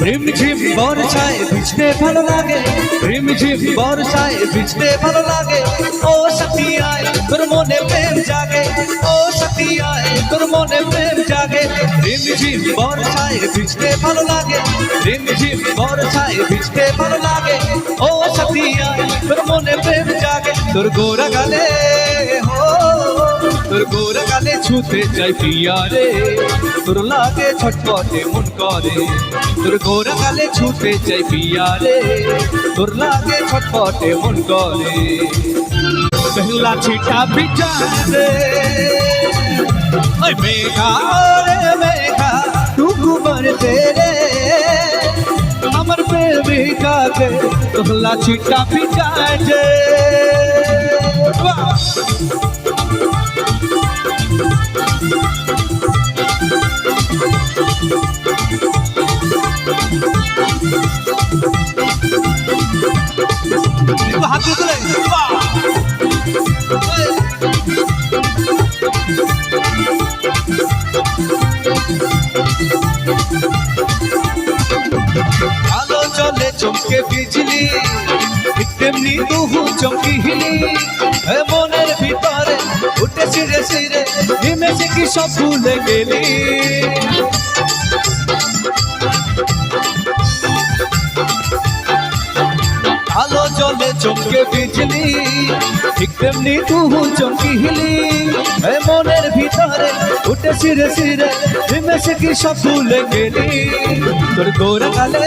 প্রেম ঝিম বর্ষায় ভিজতে ভালো লাগে। প্রেম ঝিম বর্ষায় ভিজতে ভালো লাগে। ও সখিয়ায় তোর মনে প্রেম জাগে। ও সখিয়ায় তোর মনে প্রেম জাগে। প্রেম ঝিম বর্ষায় ভিজতে ভালো লাগে। প্রেম ঝিম বর্ষায় ভিজতে ভালো লাগে। ও সখিয়ায় তোর মনে প্রেম জাগে। তোর গোরা গালে ছুতে চাই পিয়া রে তোর লাগে ছটপটে মন করে তোর গোরা গালে ছুতে চাই পিয়া রে তোর লাগে ছটপটে মন করে पहला छीटा बिछा दे ओए मेघा रे मेघा तू कुबर तेरे আমার প্রেমিকাকে তোলা ছিটা পিটাছে হাত দিয়ে তুলে বাহ আলো চলে চমকে বিজলি ঠিক তেমনি তুহু চমকি হিলি এ মনের ভিতরে উঠে সিরে সিরে নিমেষে কি সব ভুলে গেলি। আলো জলে চমকে বিজলি ঠিক তেমনি তুহু চমকি হিলি এ মনের ভিতরে উঠে সিরে সিরে নিমেষে কি সব ভুলে গেলি? তোর গোর গালে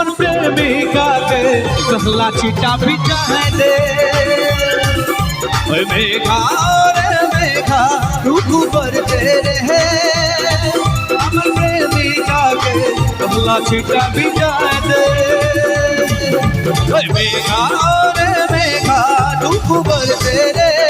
अपन प्रेमिका के कहला चिटा भी चाहे दे। ओए मेघा रे मेघा तू रूप बरते रहे अपन प्रेमिका के कहला चिटा भी चाहे दे। ओए मेघा रे मेघा तू रूप बरते रहे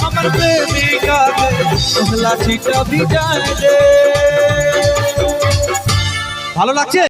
अपन प्रेमिका के कहला चिटा भी चाहे दे। ভালো লাগছে?